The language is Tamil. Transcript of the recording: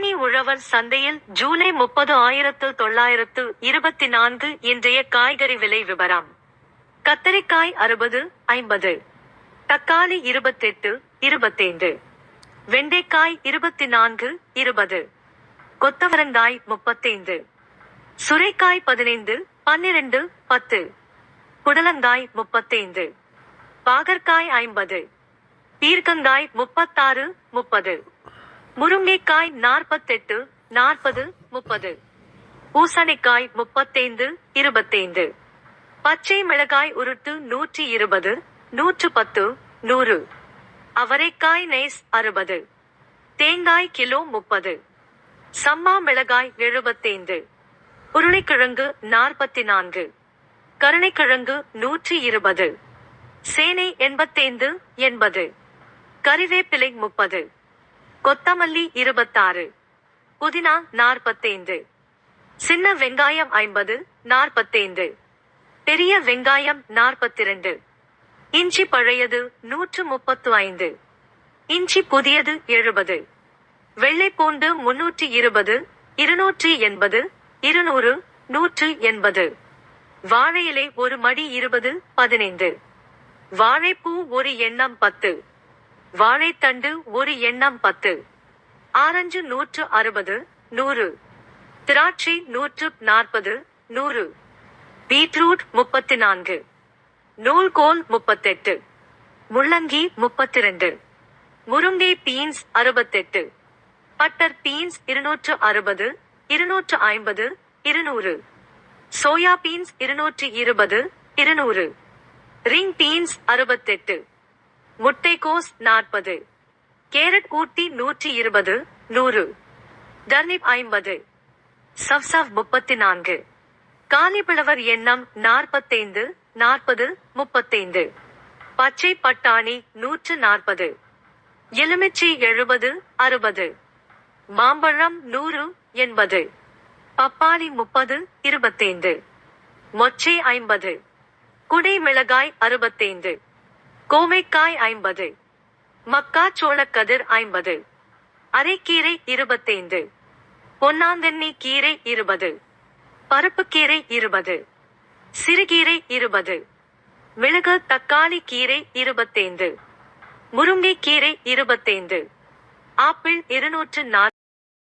தேனி உழவர் சந்தையில் ஜூலை முப்பது ஆயிரத்து தொள்ளாயிரத்து இருபத்தி நான்கு இன்றைய காய்கறி விலை விவரம். கத்தரிக்காய் அறுபது ஐம்பது. தக்காளி இருபத்தெட்டு இருபத்தைந்து. வெண்டைக்காய் இருபத்தி நான்கு இருபது. கொத்தவரங்காய் முப்பத்தைந்து. சுரைக்காய் பதினைந்து பன்னிரண்டு பத்து. புடலங்காய் முப்பத்தைந்து. பாகற்காய் ஐம்பது. பீர்க்கங்காய் முப்பத்தாறு முப்பது. முருங்கைக்காய் நாற்பத்தெட்டு நாற்பது முப்பது. பூசணிக்காய் முப்பத்தைந்து இருபத்தைந்து. பச்சை மிளகாய் உருட்டு நூற்றி இருபது நூற்று பத்து நூறு. அவரைக்காய் நைஸ் அறுபது. தேங்காய் கிலோ முப்பது. சம்மா மிளகாய் எழுபத்தைந்து. உருளைக்கிழங்கு நாற்பத்தி நான்கு கருணைக்கிழங்கு நூற்றி இருபது. சேனை எண்பத்தைந்து எண்பது. கறிவேப்பிலை முப்பது. கொத்தமல்லி இருபத்தாறு. புதினா நாற்பத்தைந்து. சின்ன வெங்காயம் ஐம்பது நாற்பத்தைந்து. பெரிய வெங்காயம் நாற்பத்திரண்டு. இஞ்சி பழையது நூற்று முப்பத்து ஐந்து இஞ்சி புதியது எழுபது. வெள்ளைப்பூண்டு முன்னூற்றி இருபது இருநூற்றி எண்பது இருநூறு நூற்று எண்பது. வாழை இலை ஒரு மடி இருபது பதினைந்து. வாழைப்பூ ஒரு எண்ணம் பத்து. வாழைத்தண்டு ஒரு எண்ணம் பத்து. ஆரஞ்சு நூற்று அறுபது நூறு. திராட்சை நூற்று நாற்பது நூறு. பீட்ரூட் முப்பத்தி நான்கு நூல்கோல் முப்பத்தெட்டு. முள்ளங்கி முப்பத்தி ரெண்டு முருங்கை பீன்ஸ் அறுபத்தெட்டு. பட்டர் பீன்ஸ் இருநூற்று அறுபது இருநூற்று ஐம்பது இருநூறு. சோயா பீன்ஸ் இருநூற்றி இருபது இருநூறு. ரிங் பீன்ஸ் அறுபத்தெட்டு. முட்டைக்கோஸ் நாற்பது. கேரட் ஊட்டி நூற்றி இருபது நூறு. டர்னிப் ஐம்பது. சவ்சவ் முப்பத்தி நான்கு காலிபிளவர் எண்ணம் நாற்பத்தைந்து நாற்பது முப்பத்தைந்து. பச்சை பட்டாணி நூற்று நாற்பது. எலுமிச்சை எழுபது அறுபது. மாம்பழம் நூறு எண்பது. பப்பாளி முப்பது இருபத்தைந்து. மொச்சை ஐம்பது. குடை மிளகாய் அறுபத்தைந்து. கோவைக்காய் ஐம்பது மக்காச்சோளக் கதிர் ஐம்பது அரைக்கீரை இருபத்தைந்து பொன்னாங்கண்ணி கீரை இருபது பருப்புக்கீரை இருபது சிறுகீரை இருபது மிளகு தக்காளி கீரை இருபத்தைந்து முருங்கை கீரை இருபத்தைந்து ஆப்பிள் இருநூற்று நாற்பது